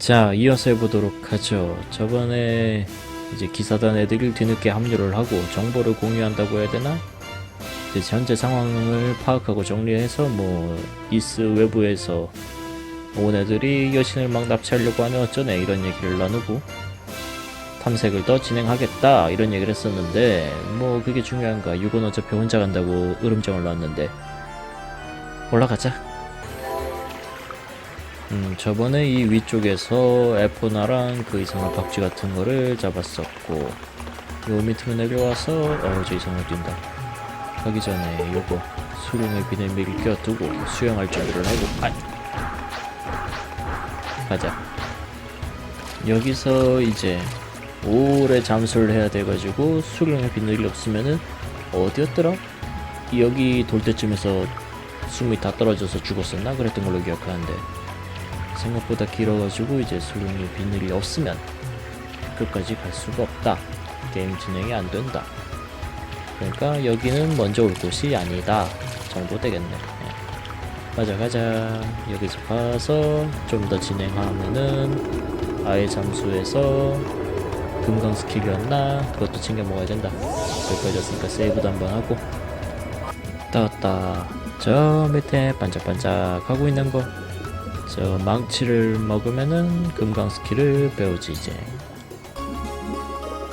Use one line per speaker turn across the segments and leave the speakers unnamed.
자, 이어서 해보도록 하죠. 저번에 이제 기사단 애들이 뒤늦게 합류를 하고 정보를 공유한다고 해야 되나? 현재 상황을 파악하고 정리해서 뭐 이스 외부에서 온 애들이 여신을 막 납치하려고 하면 어쩌네 이런 얘기를 나누고 탐색을 더 진행하겠다 이런 얘기를 했었는데 뭐 그게 중요한가 유건 어차피 혼자 간다고 으름장을 놨는데 올라가자 음 저번에 이 위쪽에서 에포나랑 그 이상한 박쥐 같은 거를 잡았었고 요 밑으로 내려와서 어저 이상을 뛴다 가기 전에 요거 수룡의 비늘 미리 껴두고 수영할 준비를 하고 아 가자 여기서 이제 오래 잠수를 해야 돼가지고 수룡의 비늘이 없으면은 어디였더라? 여기 돌 때쯤에서 숨이 다 떨어져서 죽었었나? 그랬던 걸로 기억하는데 생각보다 길어가지고 이제 수룡의 비늘이 없으면 끝까지 갈 수가 없다. 게임 진행이 안 된다. 그러니까 여기는 먼저 올 곳이 아니다 정도 되겠네. 예. 가자 가자. 여기서 가서 좀 더 진행하면은 아예 잠수해서 금강 스킬이었나? 그것도 챙겨 먹어야 된다. 여기까지 왔으니까 세이브도 한번 하고. 떴다. 저 밑에 반짝반짝 하고 있는 거 저 망치를 먹으면은 금강 스킬을 배우지 이제.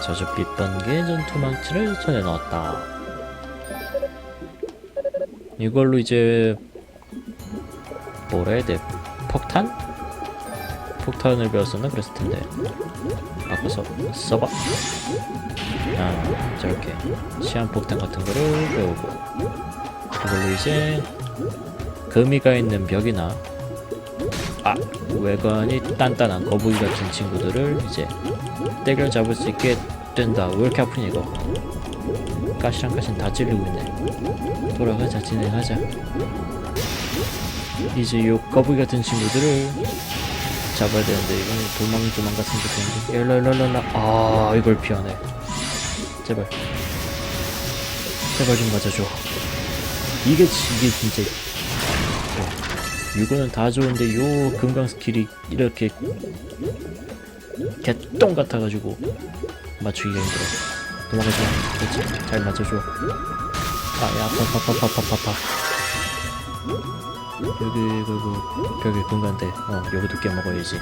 저주빛 번개 전투 망치를 손에 넣었다. 이걸로 이제 뭐라 해야 돼 폭탄? 폭탄을 배웠었나? 그랬을 텐데. 바꿔서 써봐. 아 저렇게 시한폭탄 같은 거를 배우고. 그걸로 이제 금이가 있는 벽이나 아 외관이 단단한 거북이 같은 친구들을 이제 때려 잡을 수 있게 된다. 왜 이렇게 아프니 이거? 가시랑 가시 다 찔리고 있네. 돌아가자 진행하자. 이제 요 거북이 같은 친구들을 잡아야 되는데 이건 도망 도망갔으면 좋겠는데. 일로 일로 일로 일로. 아 이걸 피하네. 제발. 제발 좀 맞아줘. 이게 지- 이게 진짜 어, 이거는 다 좋은데 요 금강 스킬이 이렇게 개똥 같아가지고 맞추기가 힘들어. 도망가지 마. 그렇지. 잘 맞아줘. 아야 아파 여기 그리고 벽에 금간데 어 여기도 깨먹어야지.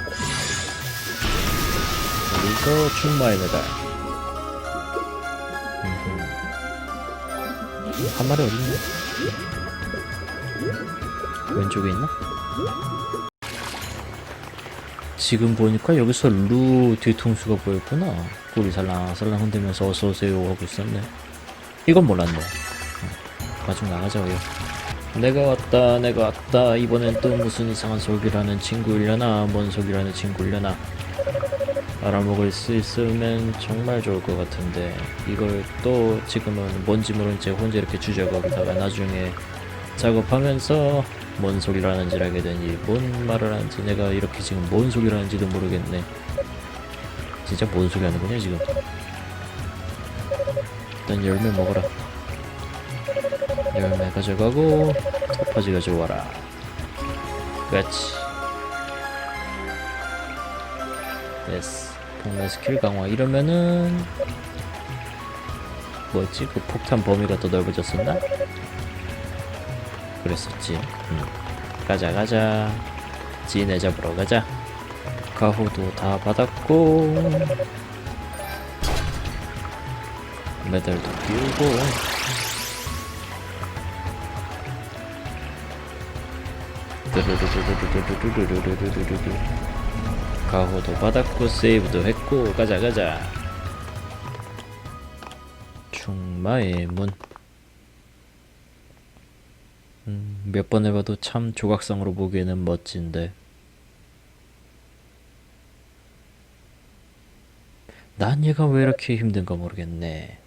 여기서 충마의 메달. 한 마리 어딨냐 왼쪽에 있나? 지금 보니까 여기서 루 뒤통수가 보였구나. 꼬리 살랑살랑 흔들면서 어서오세요 하고 있었네. 이건 몰랐네. 응. 마중 나가자고요. 내가 왔다 내가 왔다. 이번엔 또 무슨 이상한 속이라는 친구이려나? 뭔 속이라는 친구이려나? 알아먹을 수 있으면 정말 좋을 것 같은데 이걸 또 지금은 뭔지 모른 채 혼자 이렇게 주저거리다가 나중에 작업하면서 뭔 소리를 하는지 알게 되니 뭔 말을 하는지 내가 이렇게 지금 뭔 소리를 하는지도 모르겠네. 진짜 뭔 소리 하는 거냐 지금? 일단 열매 먹어라. 열매 가져가고 토파지 가져와라. 그렇지. 예스 폭내 스킬 강화. 이러면은 뭐였지? 그 폭탄 범위가 더 넓어졌었나? 그랬었지 음. 가자 가자 지네 잡으러 가자 가호도 다 받았고 메달도 끼우고. 가호도 받았고 세이브도 했고 가자 가자 충마의 문 음, 몇번 해봐도 참 조각상으로 보기에는 멋진데. 난 얘가 왜 이렇게 힘든가 모르겠네.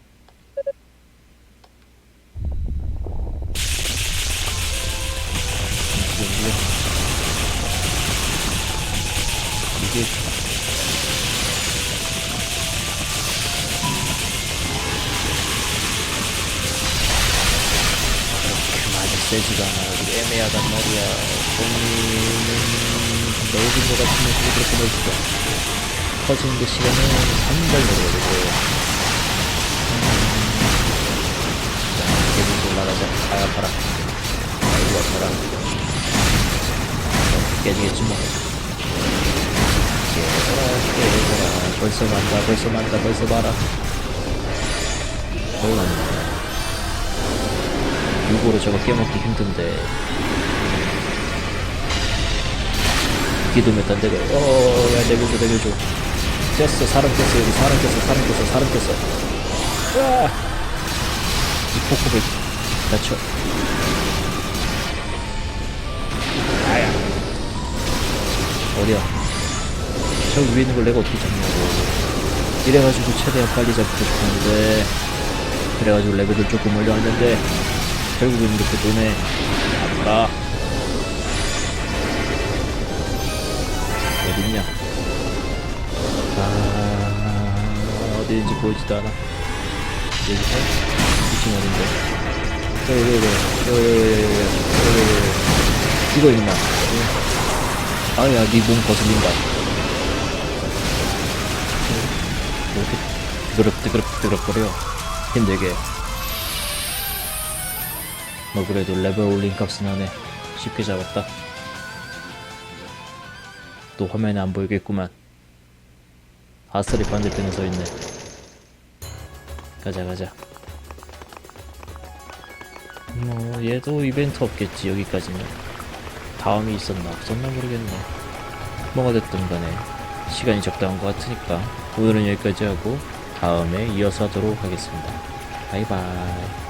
이게 이게 애매하단 말이야. 본인은 넓은 것 같으면서 그렇게 넓죠. 퍼지는 데 시간은 상당히 오래 걸리고. 자, 계속 올라가자. 아, 아파라. 아이고, 아파라. 어, 깨지겠지 뭐. 깨져라, 깨져라. 벌써 만다, 벌써 만다, 벌써 봐라. 어우, 난 유고로 저거 깨먹기 힘든데. 기도 몇단 대고, 어, 야, 내려줘, 내려줘. 꼈어, 사람 꼈어, 여기 사람 꼈어, 사람 꼈어, 사람 꼈어. 으아! 이 포크를 낮춰. 아야. 어디야? 저 위에 있는 걸 내가 어떻게 잡냐고. 이래가지고 최대한 빨리 잡고 싶었는데, 그래가지고 레벨을 조금 올려왔는데, 결국은 이렇게 눈에 아프다. 어딨냐? 아, 어디인지 보이지도 않아. 여기서? 2층 어딘데? 죽어, 임마. 아야, 니몸 거슬린다. 뭐 이렇게 드그럽, 드그럽, 드그럽거려. 힘들게. 뭐 그래도 레벨 올린 값은 하네. 쉽게 잡았다. 또 화면에 안 보이겠구만. 아스리 반대편에 서 있네. 가자 가자. 뭐 얘도 이벤트 없겠지 여기까지는. 다음이 있었나 없었나 모르겠네. 뭐가 됐든 간에 시간이 적당한 것 같으니까 오늘은 여기까지 하고 다음에 이어서 하도록 하겠습니다. 바이바이.